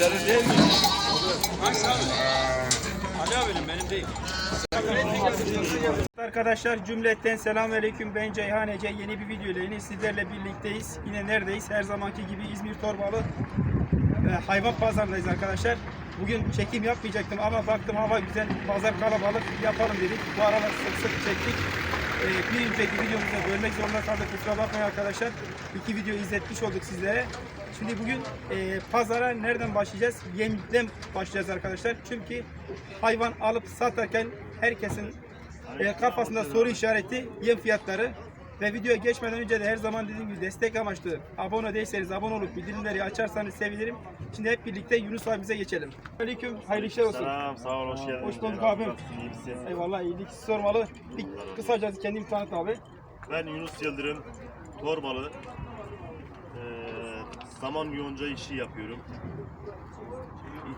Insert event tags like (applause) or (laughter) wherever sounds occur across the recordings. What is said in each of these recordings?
senin değil mi? Ali abinin benim değil. Arkadaşlar cümleten selamünaleyküm ben Ceyhan Ece yeni bir video ile yine sizlerle birlikteyiz. Yine neredeyiz? Her zamanki gibi İzmir Torbalı e, hayvan pazarındayız arkadaşlar. Bugün çekim yapmayacaktım ama baktım hava güzel, pazar kalabalık yapalım dedik. Bu aralar sık sık çektik. E, bir önceki videomuzda bölmek zorunda kaldık kusura bakmayın arkadaşlar. İki video izletmiş olduk sizlere. Şimdi bugün e, pazara nereden başlayacağız? Yemden başlayacağız arkadaşlar. Çünkü hayvan alıp satarken herkesin e, kafasında soru işareti yem fiyatları ve videoya geçmeden önce de her zaman dediğim gibi destek amaçlı abone değilseniz abone olup bildirimleri açarsanız sevinirim. Şimdi hep birlikte Yunus abimize geçelim. Aleyküm, hayırlı işler olsun. Selam, sağ ol, hoş geldin. Hoş bulduk abim. iyi misin? Eyvallah iyilik sormalı. Bir kısaca kendimi tanıt abi. Ben Yunus Yıldırım, Torbalı. Saman yonca işi yapıyorum.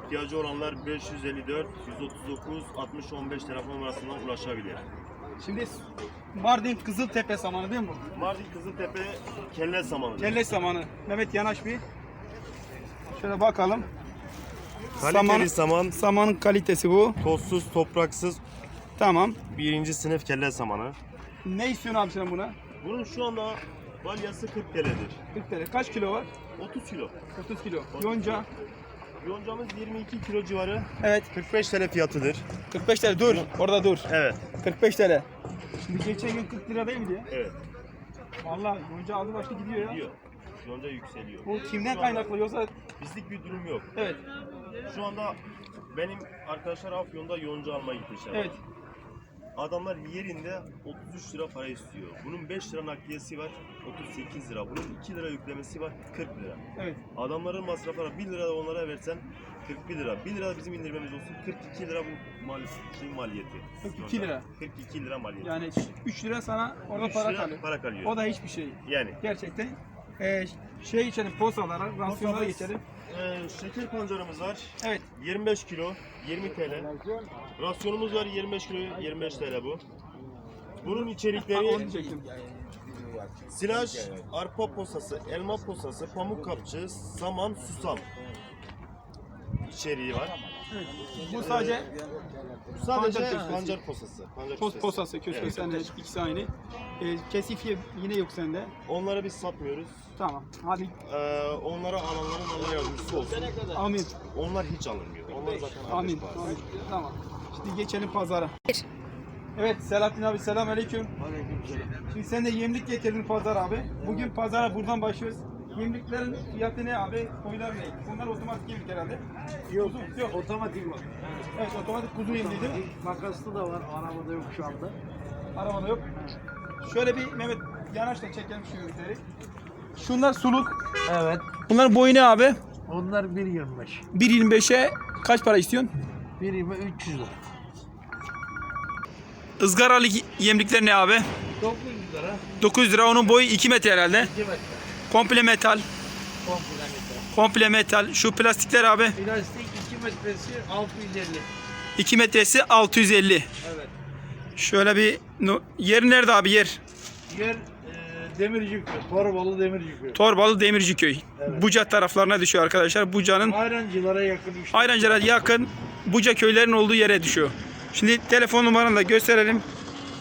İhtiyacı olanlar 554 139 60 15 telefon numarasından ulaşabilir. Şimdi Mardin Kızıltepe samanı değil mi bu? Mardin Kızıltepe kelle samanı. Kelle samanı. Mehmet yanaş bir. Şöyle bakalım. Kaliteli saman- saman, Samanın kalitesi bu. tozsuz, topraksız Tamam. birinci sınıf kelle samanı. Ne istiyorsun abi sen buna? Bunun şu anda balyası 40 TL'dir. 40 TL. Kaç kilo var? 30 kilo. 30 kilo. Yonca. Yoncamız 22 kilo civarı. Evet. 45 TL fiyatıdır. 45 TL. Dur. Orada dur. Evet. 45 TL. Şimdi geçen gün 40 lira değil mi diye? Evet. Vallahi yonca aldı başlı gidiyor ya. Gidiyor. Yonca yükseliyor. Bu kimden kaynaklı yoksa Bizlik bir durum yok. evet. Şu anda benim arkadaşlar Afyon'da yonca almaya gitmişler. Evet. Adamlar yerinde 33 lira para istiyor. Bunun 5 lira nakliyesi var, 38 lira. Bunun 2 lira yüklemesi var, 40 lira. Evet. Adamların masrafları 1 lira da onlara versen 41 lira. 1 lira bizim indirmemiz olsun. 42 lira bu mal, şey maliyeti. 42 lira. 42 lira maliyeti. Yani 3 lira sana orada Üç para lira kalıyor. Para kalıyor. O da hiçbir şey. Yani. Gerçekten. Ee, şey içelim posalara, rasyonlara geçelim. Ee, şeker pancarımız var. Evet. 25 kilo, 20 TL. Rasyonumuz var 25 kilo, 25 TL bu. Bunun içerikleri silaj, arpa posası, elma posası, pamuk kapçı, saman, susam içeriği var. Evet. Bu sadece Sadece Pancar pancar, posası. Pancar köftesi. posası, köşke Evet. sende ikisi aynı. Ee, kesifiye yine yok sende. Onları biz satmıyoruz. Tamam. Hadi Ee, onlara alanların Allah yardımcısı olsun. amin. Onlar hiç alınmıyor. Onlar zaten Amin. amin. Tamam. Şimdi geçelim pazara. Evet Selahattin abi selam aleyküm. Şimdi sen de yemlik getirdin pazar abi. Bugün pazara buradan başlıyoruz. Yemliklerin fiyatı ne abi? Koyular ne? Bunlar otomatik yemlik herhalde. Yok, Kuzu, yok. otomatik var. Evet otomatik kuzu yemliği değil mi? Makaslı da var, arabada yok şu anda. Arabada yok. Şöyle bir Mehmet yanaş da çekelim şu yemlikleri. Şunlar suluk. Evet. Bunların boyu ne abi? Onlar 1.25. 1.25'e kaç para istiyorsun? 1.20 300 lira. Izgaralı yemlikler ne abi? 900 lira. 900 lira onun boyu 2 metre herhalde. 2 metre. Komple metal. Komple metre. Komple metal. Şu plastikler abi Plastik 2 metresi 650. 2 metresi 650. Evet. Şöyle bir yer nerede abi yer? Yer e, Demirciköy. Torbalı Demirciköy. Torbalı Demirciköy. Evet. Buca taraflarına düşüyor arkadaşlar. Buca'nın Ayrancılara yakın işte. Ayrancı'na yakın Buca köylerin olduğu yere düşüyor. Şimdi telefon numaranı da gösterelim.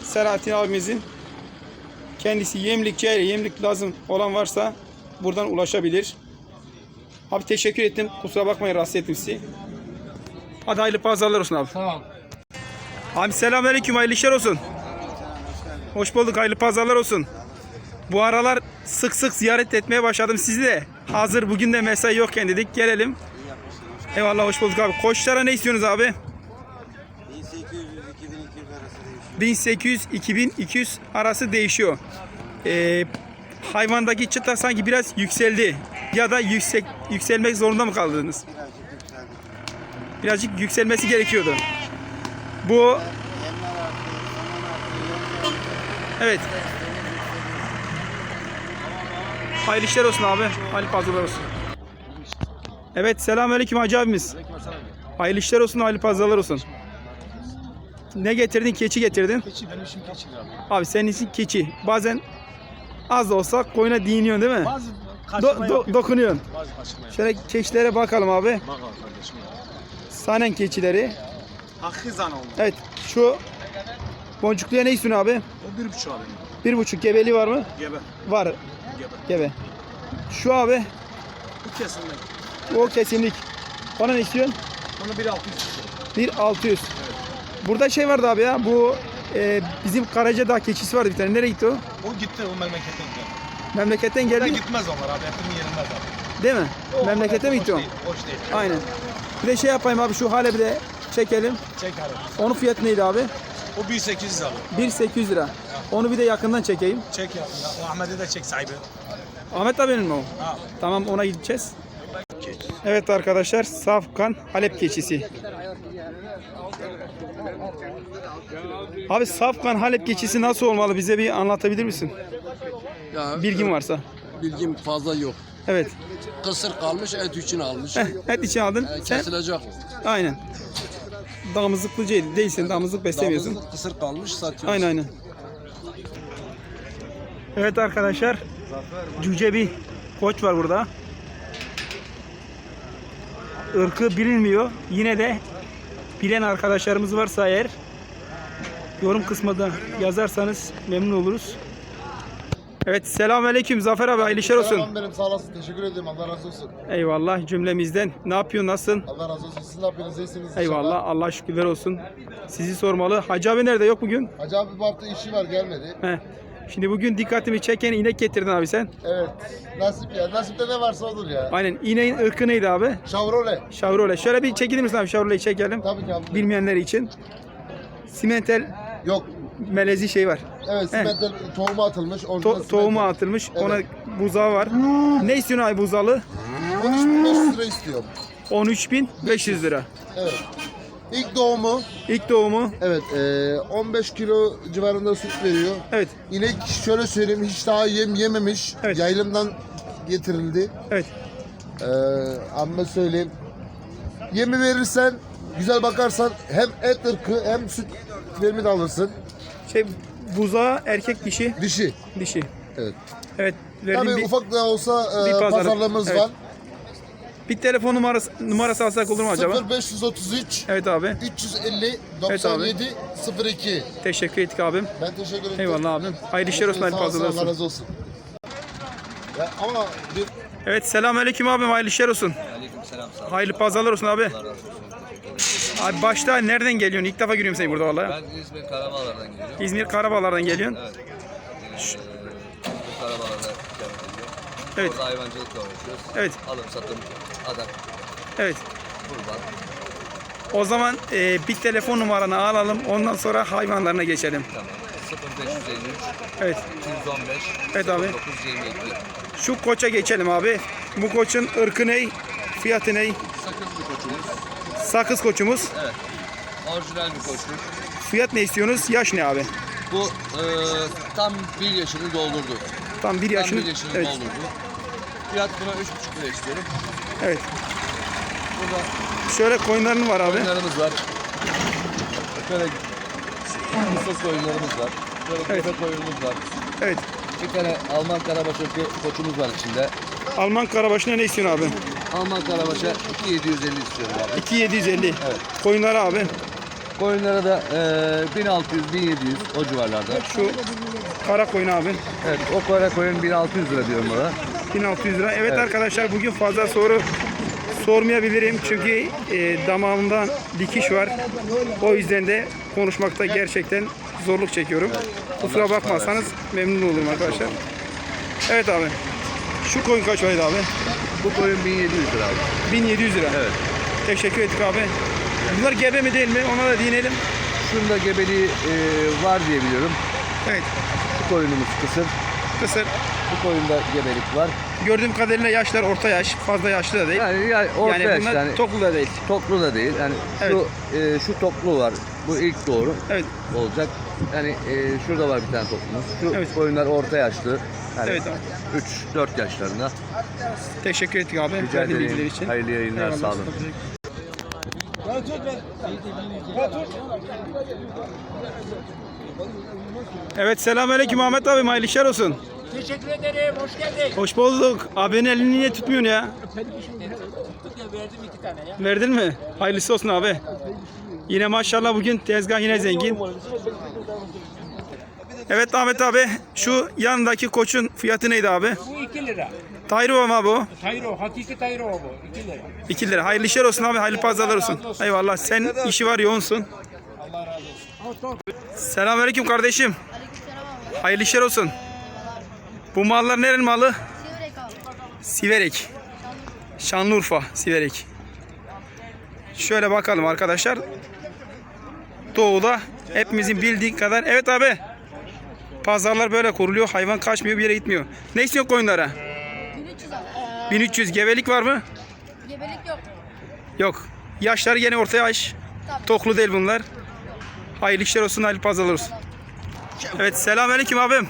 Selahattin abimizin. Kendisi yemlik, yemlik lazım olan varsa buradan ulaşabilir. Abi teşekkür ettim. Kusura bakmayın rahatsız ettim sizi. Hadi hayırlı pazarlar olsun abi. Ol. Abi selamünaleyküm hayırlı işler olsun. Hoş bulduk hayırlı pazarlar olsun. Bu aralar sık sık ziyaret etmeye başladım sizi de. Hazır bugün de mesai yokken dedik gelelim. Eyvallah hoş bulduk abi. Koçlara ne istiyorsunuz abi? 1800-2200 arası değişiyor. Ee, hayvandaki çıta sanki biraz yükseldi. Ya da yüksek yükselmek zorunda mı kaldınız? Birazcık yükselmesi gerekiyordu. Bu Evet. Hayırlı işler olsun abi. Hayırlı pazarlar olsun. Evet selamünaleyküm hacı abimiz. Hayırlı işler olsun, hayırlı pazarlar olsun. Ne getirdin? Keçi getirdin. Keçi benim işim keçi abi. Abi senin için keçi. Bazen az da olsa koyuna değiniyorsun değil mi? Bazı Do- do- dokunuyorsun. Şöyle keçilere bakalım abi. Bak al kardeşim ya. Sanen keçileri. Hakizan oldu. Evet şu boncukluya ne istiyorsun abi? O bir buçuk abi. Bir buçuk gebeli var mı? Gebe. Var Gebe. gebe. Şu abi Bu kesinlik. o kesinlik. Bana ne istiyorsun? Bunu bir altı yüz. Bir 600. Burada şey vardı abi ya bu e, bizim Karacadağ keçisi vardı bir tane. Nereye gitti o? O gitti o memlekete gitti. Memleketten geldi mi? gitmez onlar abi. Etinin yenilmez abi. Değil mi? O- Memlekete mi hoş gitti o? değil, Hoş değil. Aynen. Bir de şey yapayım abi şu hale bir de çekelim. Çek abi. Onun fiyatı neydi abi? O 1800 abi. 1800 lira. Onu bir de yakından çekeyim. Çek ya. O Ahmet'i de çek sahibi. Ahmet abinin mi o? Ha. Tamam ona gideceğiz. Evet arkadaşlar Safkan Halep keçisi. Abi Safkan Halep keçisi nasıl olmalı bize bir anlatabilir misin? Ya, Bilgin varsa. bilgim fazla yok. Evet. Kısır kalmış, et için almış. Heh, et için aldın. Sen kesilecek. aynen. Damızlıklı değil- değilsin. Damızlık beslemiyorsun. Damızlık kısır kalmış, satıyoruz. Aynen aynen. Evet arkadaşlar. Cüce bir koç var burada. Irkı bilinmiyor. Yine de bilen arkadaşlarımız varsa eğer yorum kısmında yazarsanız memnun oluruz. Evet selamünaleyküm Zafer abi hayırlı işler olsun. Selam benim sağ olasın. Teşekkür ederim. Allah razı olsun. Eyvallah cümlemizden. Ne yapıyorsun nasılsın? Allah razı olsun. Siz ne yapıyorsunuz? İyisiniz inşallah. Eyvallah Allah şükürler olsun. Sizi sormalı. Hacı abi nerede yok bugün? Hacı abi bu hafta işi var gelmedi. Heh. Şimdi bugün dikkatimi çeken inek getirdin abi sen. Evet. Nasip ya. Nasipte ne varsa olur ya. Aynen ineğin ırkı neydi abi? Chevrolet. Chevrolet. Şöyle bir çekilir misin abi Chevrolet'i çekelim. Tabii ki abi. Bilmeyenler için. Simentel Yok. melezi şey var. Evet simental tohumu atılmış. orijinal To- tohumu simental. atılmış. Evet. Ona buzağı var. Ne istiyorsun abi buzalı? 13.500 lira istiyorum. 13.500 lira. Evet. İlk doğumu. İlk doğumu. Evet. eee, 15 kilo civarında süt veriyor. Evet. İnek şöyle söyleyeyim hiç daha yem yememiş. Evet. Yaylımdan getirildi. Evet. Ee, amma söyleyeyim. Yemi verirsen, güzel bakarsan hem et ırkı hem süt verimi de alırsın. Şey buzağı erkek dişi Dişi. dişi. Evet. Evet. Verdiğim Tabii bir, ufak da olsa e, bir pazarlık- pazarlığımız evet. var. bir telefon numarası numarası alsak olur mu acaba? 0533 Evet abi. 350 Evet abi. 97 02. Teşekkür ettik abim. Ben teşekkür ederim. Eyvallah abim. Hayırlı işler olsun. Hayırlı pazarlar Allah olsun. razı olsun. Ya ama bir Evet selamünaleyküm abim. Hayırlı işler olsun. Sağ ol. Hayırlı pazarlar olsun abi. Allah razı olsun. Abi başta nereden geliyorsun? İlk defa görüyorum seni burada vallahi. Ben İzmir Karabağlar'dan geliyorum. İzmir Karabağlar'dan geliyorsun. Evet. Karabağlar'da ikamet ediyorum. Evet. Orada hayvancılıkla uğraşıyoruz. Evet. Alım satım, adak, Evet. kurban. O zaman e, bir telefon numaranı alalım. Ondan sonra hayvanlarına geçelim. Tamam. 0553 Evet. 215 Evet abi. 922. Şu koça geçelim abi. Bu koçun ırkı ne? Fiyatı ne? Sakız bir koçumuz. Sakız koçumuz. Evet. Orijinal bir koçtur. Fiyat ne istiyorsunuz? Yaş ne abi? Bu e, tam bir yaşını doldurdu. Tam bir Tam yaşını. bir yaşını Evet. doldurdu. Fiyat buna 3,5 lira istiyorum. Evet. Burada Şöyle koyunların var abi. Koyunlarımız var. Şöyle Musos koyunlarımız var. Şöyle Evet. köpek koyunumuz var. Evet. Bir tane Alman karabaşı ko- koçumuz var içinde. Alman karabaşına ne istiyorsun abi? Alman karabaşa 2750 istiyorum abi. 2750. Evet. Koyunları abi. Koyunlara da eee 1600-1700 o civarlarda. Şu kara koyun abi. Evet o kara koyun 1600 lira diyorum bana. 1600 lira. Evet, Evet. arkadaşlar bugün fazla soru sormayabilirim çünkü e, damağımda dikiş var. O yüzden de konuşmakta gerçekten zorluk çekiyorum. Kusura Allah bakmazsanız memnun olurum arkadaşlar. Evet abi. Şu koyun kaç paraydı abi? Bu koyun 1700 lira abi. 1700 lira. Evet. Teşekkür ettik abi. Bunlar gebe mi değil mi? Ona da değinelim. Şunda gebeliği eee, var diye biliyorum. Evet. Bu koyunumuz kısır. Kısır. Bu koyunda gebelik var. Gördüğüm kadarıyla yaşlar orta yaş. Fazla yaşlı da değil. Yani, yani orta yani yaş yani toklu da değil. toplu da değil. Yani şu e, şu toplu var. Bu ilk doğru Evet. olacak. Yani e, şurada var bir tane toplumuz. Şu Evet. koyunlar orta yaşlı. Yani Evet abi. 3-4 yaşlarında. Teşekkür ettik abi. Rica Verdiğin bilgiler ederim. için. Hayırlı yayınlar. Eyvallah. Sağ olun. Evet selamünaleyküm Ahmet abi hayırlı işler olsun. Teşekkür ederim. Hoş geldin. Hoş bulduk. Abinin elini niye tutmuyorsun ya? Tuttuk ya verdim iki tane ya. Verdin mi? Hayırlısı olsun abi. Yine maşallah bugün tezgah yine zengin. Evet Ahmet abi şu yanındaki koçun fiyatı neydi abi? Bu 2 lira. Tayrova mı bu? Tayro, hakiki Tayro bu. 2 lira. 2 lira. Hayırlı işler olsun abi. Hayırlı pazarlar olsun. Eyvallah. Sen işi var yoğunsun. Selamünaleyküm kardeşim. Hayırlı işler olsun. Bu mallar nerenin malı? Sivrek abi. Siverek. Şanlıurfa, Siverek. Şöyle bakalım arkadaşlar. Doğuda hepimizin bildiği kadar. Evet abi. Pazarlar böyle kuruluyor. Hayvan kaçmıyor bir yere gitmiyor. Ne istiyorsun koyunlara? 1300 abi. 1300 gebelik var mı? Gebelik yok. Yok. Yaşları yine orta yaş. Tabii. Toklu değil bunlar. Hayırlı işler olsun, hayırlı pazarlar olsun. Evet, selamünaleyküm abim.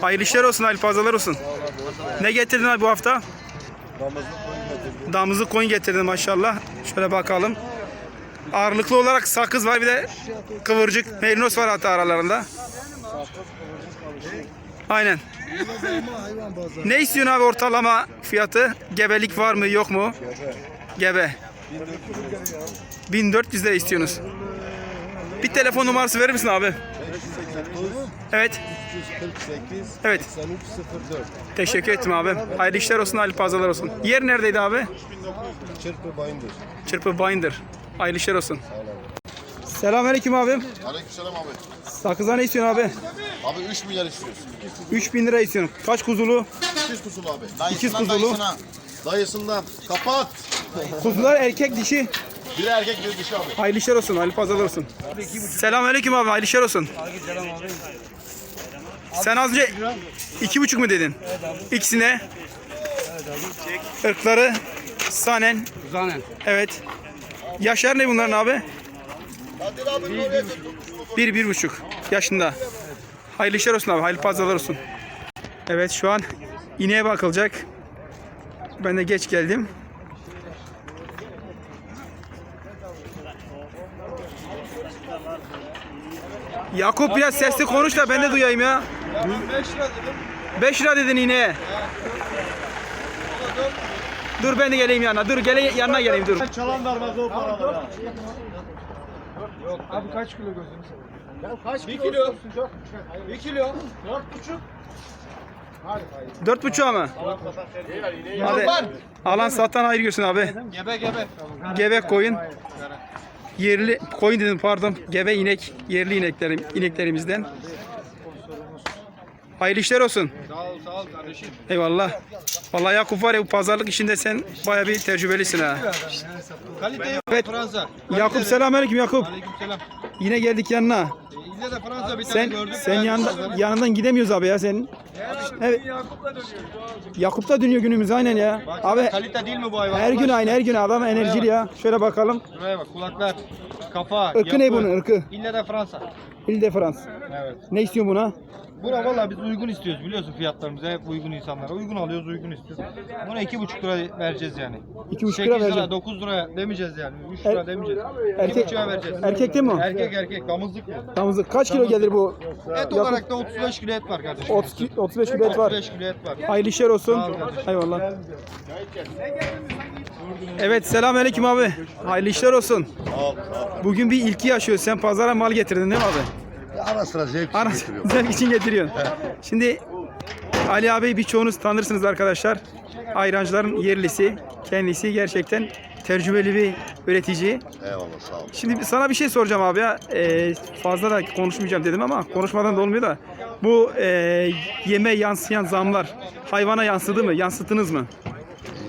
Hayırlı işler olsun, hayırlı pazarlar olsun. Ne getirdin abi bu hafta? Damızlık koyun getirdin maşallah. Şöyle bakalım. Ağırlıklı olarak sakız var bir de kıvırcık merinos var hatta aralarında. Aynen. Ne istiyorsun abi ortalama fiyatı? Gebelik var mı yok mu? Gebe. 1400 lira istiyorsunuz. Bir telefon numarası verir misin abi? Evet. 348 Evet. 8304 Teşekkür ettim abi. Hayırlı işler olsun, hayırlı pazarlar olsun. Yer neredeydi abi? Çırpı Bayındır. Çırpı Binder. Hayırlı işler olsun. Selamünaleyküm abim. Aleykümselam abi. Sakıza ne istiyorsun abi? Abi 3 milyar istiyoruz. 3000 lira istiyorum. Kaç kuzulu? 200 kuzulu abi. İkiz Dayısından kuzulu. Dayısına. Dayısından. Kapat. Kuzular erkek dişi. Biri erkek biri dişi abi. Hayırlı işler olsun, hayırlı pazarlar olsun. Selamünaleyküm abi, hayırlı işler olsun. Sen az önce iki buçuk mu dedin? İkisine. Irkları sanen. Zanen. Evet. Yaşlar ne bunların abi? Bir, bir buçuk yaşında. Hayırlı işler olsun abi, hayırlı pazarlar olsun. Evet şu an ineğe bakılacak. Ben de geç geldim. Yakup biraz sesli konuş da ben de duyayım ya. 5 lira dedin ineğe. Dur ben de geleyim yanına. Dur gele yanına geleyim dur. Dört buçuğa mı? Hadi. Alan satan hayır görsün abi. Gebe gebe. Gebe koyun. Yerli koyun dedim pardon. Gebe inek. Yerli ineklerim ineklerimizden. Hayırlı işler olsun. Sağ ol sağ ol kardeşim. Eyvallah. Vallahi Yakup var ya bu pazarlık işinde sen baya bir tecrübelisin ha. Kalite yok Evet. Fransa. Yakup selamünaleyküm Yakup. Aleykümselam. Yine geldik yanına. İlle de Fransa bir tane Sen gördüm. sen beğendim yanında, yanından gidemiyoruz abi ya senin. Evet. Yakup da dönüyor günümüz aynen ya. Bak, Abi kalite değil mi bu hayvan? her gün aynı her gün adam enerjili ya. Şöyle bakalım. Şuraya bak kulaklar, kafa, Irkı ne bunun ırkı? İlle de Fransa. İl de Frans. Evet. Ne istiyorsun buna? Buna valla biz uygun istiyoruz biliyorsun fiyatlarımızı hep uygun insanlara. Uygun alıyoruz uygun istiyoruz. Buna iki buçuk lira vereceğiz yani. 2,5 lira 8 lira, vereceğim. 9 lira demeyeceğiz yani. 3 lira Er- demeyeceğiz. Erkek, 2,5'a vereceğiz. erkek değil mi o? Erkek erkek damızlık bu. Damızlık. Kaç kilo gelir bu? Et Yakup, olarak da 35 kilo et var kardeşim. 30, ki- 35 kilo et var. 35 kilo et var. Hayırlı işler olsun. Sağ ol kardeşim. Eyvallah. Evet selamünaleyküm abi. Hayırlı işler olsun. Bugün bir ilki yaşıyoruz. Sen pazara mal getirdin değil mi abi? Ara sıra zevk Ara zevk için getiriyorsun. Şimdi Ali abi birçoğunuz tanırsınız arkadaşlar. Ayrancıların yerlisi. Kendisi gerçekten tecrübeli bir üretici. Eyvallah sağ ol. Şimdi sana bir şey soracağım abi ya. Ee, fazla da konuşmayacağım dedim ama konuşmadan da olmuyor da. Bu e, yeme yansıyan zamlar hayvana yansıdı mı? Yansıttınız mı?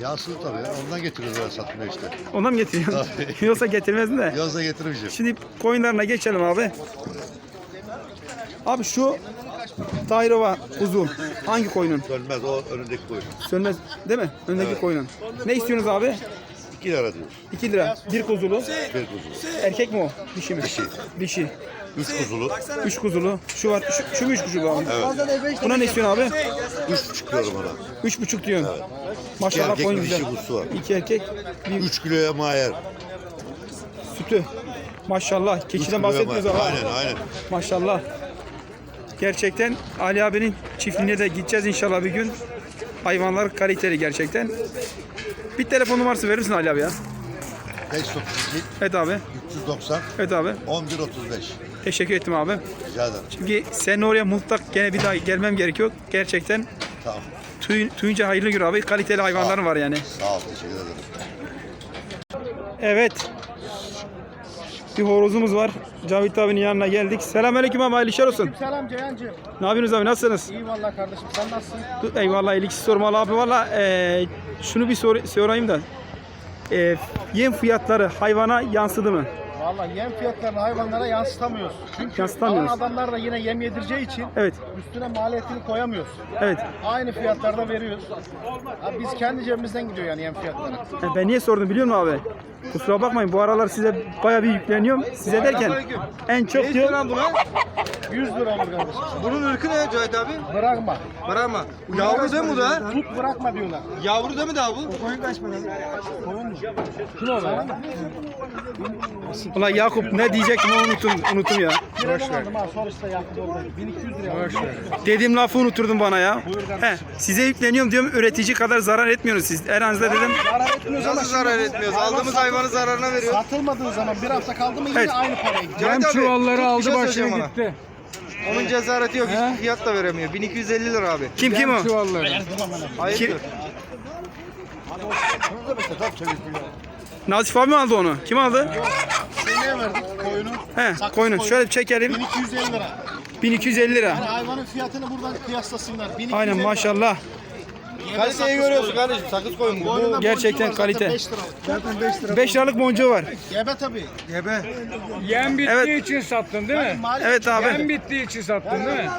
Yansıdı tabii ya. Ondan getiriyoruz öyle satmaya işte. Ondan mı getiriyorsun? (laughs) Yoksa getirmezdin de. Yazda getirmeyeceğim. Şimdi koyunlarına geçelim abi. Abi şu Dairova kuzu hangi koyunun? Dönmez o önündeki koyun. Sönmez değil mi? Öndeki koyunun. Ne istiyorsunuz abi? 2 lira diyor. 2 lira. Bir kuzulu. Bir kuzulu. Erkek mi o? Dişi mi? Dişi. Dişi. 3 kuzulu. 3 kuzulu. Şu var. Şu, şu mu 3 kuzulu abi? Buna ne istiyorsun abi? 3,5 diyorum ona. 3,5 diyorsun. İki Maşallah erkek koyun bir güzel. dişi kuzusu var. İki erkek, bir 3 kiloya mayer. sütü. Maşallah. Üç Keçiden bahsetmiyoruz ama. Aynen aynen. Maşallah. Gerçekten Ali abinin çiftliğine de gideceğiz inşallah bir gün. Hayvanlar kaliteli gerçekten. Bir telefon numarası verir misin Ali abi ya? 532 Evet abi. 390 Evet abi. 1135. Teşekkür ettim abi. Rica ederim. Çünkü senin oraya mutlak gene bir daha gelmem gerekiyor. Gerçekten Tamam. tüy, tüyünce hayırlı gör abi. Kaliteli hayvanların var yani. Sağ ol. Teşekkür ederim. Evet. Bir horozumuz var. Cavit abinin yanına geldik. Selamünaleyküm abi hayırlı işler olsun. Selam Ceyhancığım. Ne yapıyorsunuz abi nasılsınız? İyi vallahi kardeşim. Sen nasılsın? Eyvallah iyilik sormalı abi. Valla eee, şunu bir sor, sorayım da. Eee, yem fiyatları hayvana yansıdı mı? Vallahi yem fiyatlarını hayvanlara yansıtamıyoruz. Çünkü Yansıtamıyoruz. alan adamlar da yine yem yedireceği için Evet. üstüne maliyetini koyamıyoruz. Evet. Aynı fiyatlarda veriyoruz. Ha, biz kendi cebimizden gidiyor yani yem fiyatları. E, Ben niye sordum biliyor musun abi? Kusura bakmayın bu aralar size baya bir yükleniyorum. Size derken en çok diyor. buna? 100 lira olur kardeşim. Bunun ırkı ne Cahit abi? Bırakma. Bırakma. Yavru değil mi bu da? Tut bırakma diyorlar. Yavru değil mi daha bu? Koyun kaç para? Ulan Yakup ne diyecektim onu unuttum, unuttum ya. Boş ver. Ha, sor işte yakıt oldu. 1200 lira. Boş ver. Dediğim lafı unuturdun bana ya. He, size yükleniyorum diyorum üretici kadar zarar etmiyorsunuz siz. Eranızda dedim. Zarar etmiyoruz ama Nasıl zarar bu etmiyoruz? hayvan Aldığımız satıl- hayvanı zararına veriyor. Satılmadığı zaman bir hafta kaldı mı yine Evet. aynı paraya gidiyor. Cahit abi, çuvalları bir aldı şey ona. gitti. Onun cesareti yok. Hiçbir fiyat da veremiyor. 1250 lira abi. Kim kim o? Çuvalları. Hayır. Kim? Nazif abi mi aldı onu? Kim aldı? Seneye verdik koyunu. He, Sakız koyunu. koyun. Şöyle bir çekelim. 1250 lira. 1250 lira. Yani hayvanın fiyatını buradan kıyaslasınlar. 1250 Aynen lira. maşallah. Kaliteyi görüyorsun kardeşim. Sakız koyun bu. Gerçekten kalite. 5 lira. Zaten 5 lira. 5 liralık boncuğu var. Gebe tabii. Gebe. Yem bittiği Evet. için sattın değil mi? Evet Yem abi. bittiği için sattın değil mi?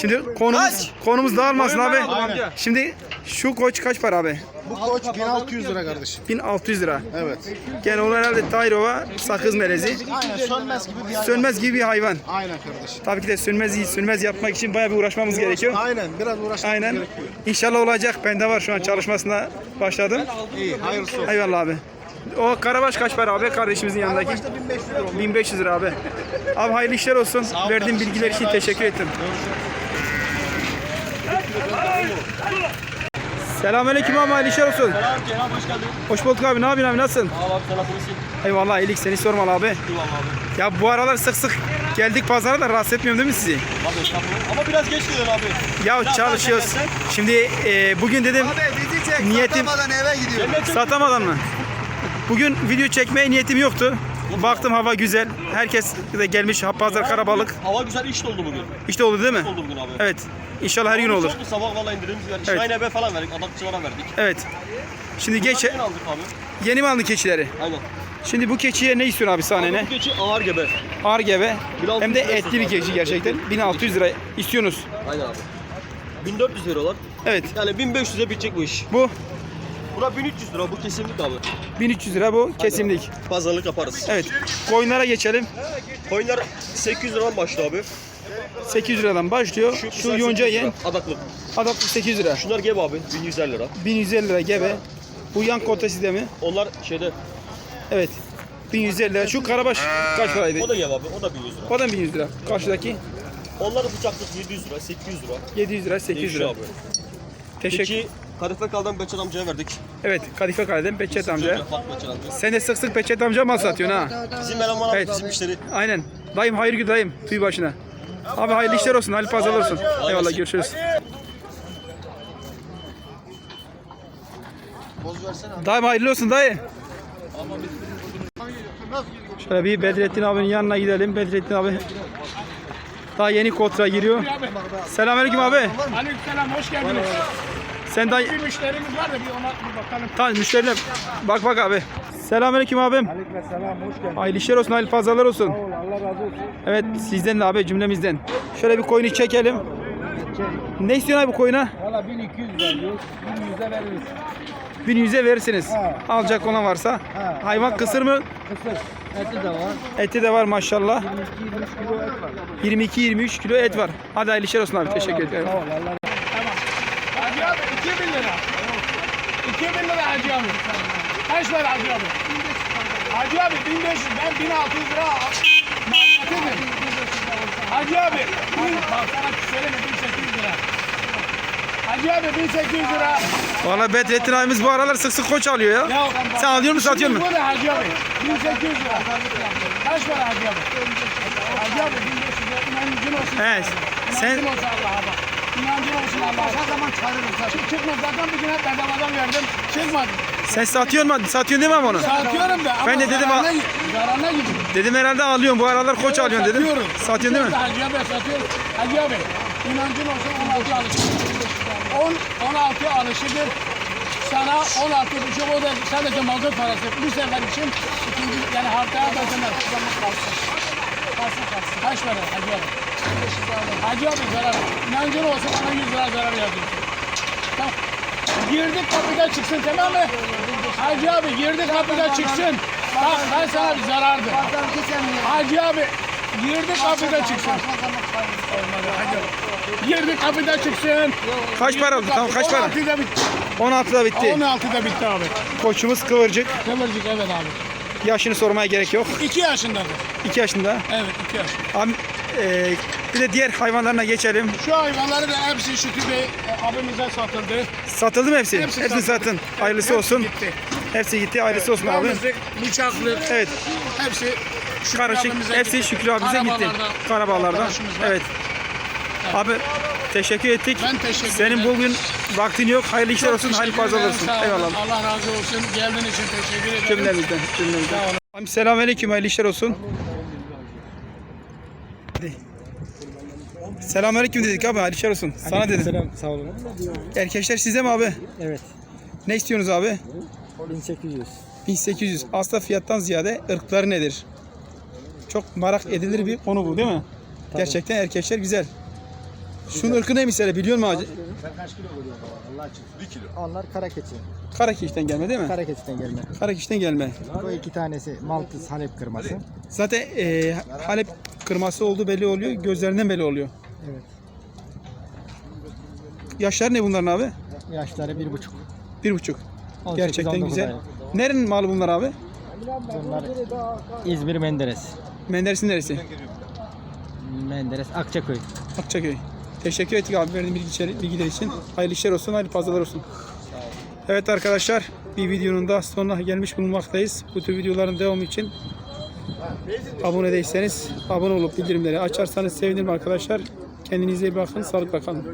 Şimdi konumuz konumuz dağılmasın abi. Aynen. Şimdi şu koç kaç para abi? Bu koç 1600 lira kardeşim. 1600 lira. Evet. Gene o herhalde Tayrova sakız melezi. Aynen sönmez gibi bir hayvan. Sönmez gibi bir hayvan. Aynen kardeşim. Tabii ki de sönmez iyi. Sönmez yapmak için bayağı bir uğraşmamız gerekiyor. Aynen biraz uğraşmamız Aynen. gerekiyor. İnşallah olacak. Bende var şu an çalışmasına başladım. İyi hayırlısı olsun. Eyvallah abi. O karabaş kaç para abi kardeşimizin yanındaki? Başta 1500 lira oldu. 1500 lira abi. Abi hayırlı işler olsun. Verdiğin bilgiler için teşekkür ettim. Selamünaleyküm abi hayırlı işler olsun. Selam hoş geldin. Hoş bulduk abi. Ne yapıyorsun abi? Nasılsın? Abi abi sen nasılsın? Eyvallah iyilik seni sormalı abi. Eyvallah abi. Ya bu aralar sık sık geldik pazara da rahatsız etmiyorum değil mi sizi? Abi. Ama biraz geç geliyorsun abi. Ya Biraz çalışıyoruz. Şimdi e, bugün dedim Dizi çek. Niyetim- Satamadan eve gidiyor. satamadan mı? Bugün video çekmeye niyetim yoktu. Baktım hava güzel. Herkes de gelmiş. Pazar karabalık. Hava güzel iş doldu bugün. İşte oldu değil mi? Oldu bugün abi. Evet. İnşallah her gün olur. Çok sabah valla indirimimiz var. Evet. Şahin falan verdik. Adakçılara verdik. Evet. Şimdi geç Bunlardan aldık abi. yeni mi aldın keçileri? Aynen. Şimdi bu keçiye ne istiyorsun abi sahnene? Bu geçi ağır gebe. Ağır gebe. 1600 Hem de etli bir keçi abi. gerçekten. 1600 lira istiyorsunuz. Aynen abi. 1400 veriyorlar. Evet. Yani 1500'e bitecek bu iş. Bu Buna 1300 lira bu kesinlik abi. 1300 lira bu kesimlik. Pazarlık yaparız. Evet. Koyunlara geçelim. Coinler 800 liradan başlıyor abi. 800 liradan başlıyor. Şu, güzel yonca 800 yen. Adaklık. adam 800 lira. Şunlar gebe abi 1150 lira. 1150 lira gebe. Bu yan kotesi de mi? Onlar şeyde Evet. 1150 lira. Şu karabaş kaç paraydı? o da abi o da 1100 lira. O da 1100 lira. Karşıdaki Onlar bıçaklık 700 lira 800 lira. 700 lira 800 Değişiyor lira. abi. Teşekkür. Peki Kadife Kal'dan Beçet amcaya verdik. Evet Kadife Kale'den Peçet amca. Bak Beçet amca. Sen de sık sık Peçet amca mal satıyorsun ha. Bizim eleman Evet. bizim müşteri. Aynen. Dayım hayır gün dayım. Tüy başına. Abi hayırlı işler olsun. Hayırlı pazarlar olsun. Eyvallah görüşürüz. Dayım hayırlı olsun dayı. Şöyle bir Bedrettin abinin yanına gidelim. Bedrettin abi daha yeni kontra giriyor. Selamünaleyküm abi. Aleykümselam hoş geldiniz. Sen daha Bir müşterimiz var da bir ona bir bakalım. Tamam müşteriler. Bak bak abi. Selamünaleyküm abim. Aleykümselam hoş geldin. Hayırlı işler olsun, hayırlı pazarlar olsun. Allah razı olsun. Evet sizden de abi cümlemizden. Şöyle bir koyunu çekelim. Ne istiyorsun abi bu koyuna? Valla 1200 veriyoruz. 1100'e veririz. 1100'e verirsiniz. Ha. Alacak olan varsa. Ha. Hayvan kısır mı? Kısır. Eti de var. Eti de var maşallah. 22-23 kilo et var. 22-23 kilo et var. Hadi hayırlı işler olsun abi. Teşekkür ederim. Sağ ol Allah Hacı abi 2000 lira. 2000 lira Hacı abi. Kaç lira Hacı abi? Hacı abi 1500 ben 1600 lira? Hacı abi. Bak sana söyleme 1800 lira. Hacı abi 1800 lira. Valla Bedrettin abimiz bu aralar sık sık koç alıyor ya. Ya, Sen alıyor musun satıyor musun? Bu da Hacı abi. 1800 lira. Kaç para Hacı abi? Hacı abi 1500 lira. İnancın olsun. He, sen- İnancın olsun Allah'a bak. İnancın olsun Allah'a. Her zaman çağırırım zaten. Çık, çıkma zaten bir güne bedavadan verdim. Çıkmadı. Sen satıyor mu? Satıyorsun değil mi ama onu? Satıyorum da Ben de dedim, zararına, zararına gidiyor. Dedim herhalde alıyorsun. Bu aralar koç alıyorsun dedim. Satıyorum. Satıyorsun değil mi? Hacı abi satıyorum. Hacı abi inancın olsun 16 alışıdır. 10, 16 alışıdır. Sana 16 buçuk o da sadece mazot parası. Bu sefer için ikinci yani haftaya da sana kalsın. Kalsın kalsın. Kaç para Hacı abi? Hacı abi zarar. İnancın olsun bana 100 lira zarar yazıyorsun. Tamam. Girdik kapıda çıksın tamam mı? Hacı abi girdik kapıda çıksın. Bak ben sana bir zarardı. Hacı abi girdik kapıda çıksın. Olmadı hacı abi. Girdik kapıda çıksın. Kaç para oldu? Tamam kaç para? 16'da bitti. 16'da bitti. 16'da bitti abi. Koçumuz kıvırcık. Kıvırcık evet abi. Yaşını sormaya gerek yok. 2 yaşındadır. 2 yaşında. Evet 2 yaşında. Abi, e, bir de diğer hayvanlarına geçelim. Şu hayvanları da hepsi Şükrü Bey e, abimize satıldı. Satıldı mı hepsi? Hepsi satıldı. satın. Hayırlısı Hepsi olsun. Gitti. Hepsi gitti. Hayırlısı olsun abi. Damızlık, bıçaklık, Evet. hepsi Şükrü Karışık. abimize Hepsi gitti. Şükrü abimize gitti. Karabalardan. arkadaşımız var. Evet. Abi teşekkür ettik. Ben teşekkür Senin ederim. bugün vaktin yok. Hayırlı işler olsun. Hayırlı fazla olsun. Eyvallah. Allah razı olsun. Geldiğin için teşekkür ederim. Cümlemizden. Cümlemizden. Abi selamünaleyküm. Hayırlı işler olsun. Selamünaleyküm dedik abi. Hayırlı işler olsun. Sana dedim. Selam sağ olun. Erkeşler sizde mi abi? Evet. Ne istiyorsunuz abi? 1800. 1800. Aslında fiyattan ziyade ırkları nedir? Çok merak edilir bir konu bu değil mi? Gerçekten erkekler güzel. Şunun ırkı ne mesela biliyor musun hacı? Onlar kara keçi. Karakeş'ten gelme değil mi? Kara keçiden gelme. Karakeş'ten gelme. Bu iki tanesi Maltız Halep kırması. Zaten e, Halep kırması olduğu belli oluyor. Gözlerinden belli oluyor. Evet. Yaşları ne bunların abi? Yaşları bir buçuk. Bir buçuk. 18, Gerçekten 19 güzel. ay. Nerenin malı bunlar abi? Bunlar İzmir Menderes. Menderes'in neresi? Menderes Akçaköy. Akçaköy. Teşekkür ettik abi verdiğin bilgiler, bilgiler için. Hayırlı işler olsun, hayırlı pazarlar olsun. Evet arkadaşlar, bir videonun da sonuna gelmiş bulunmaktayız. Bu tür videoların devamı için abone değilseniz abone olup bildirimleri açarsanız sevinirim arkadaşlar. Kendinize iyi bakın, sağlıkla kalın.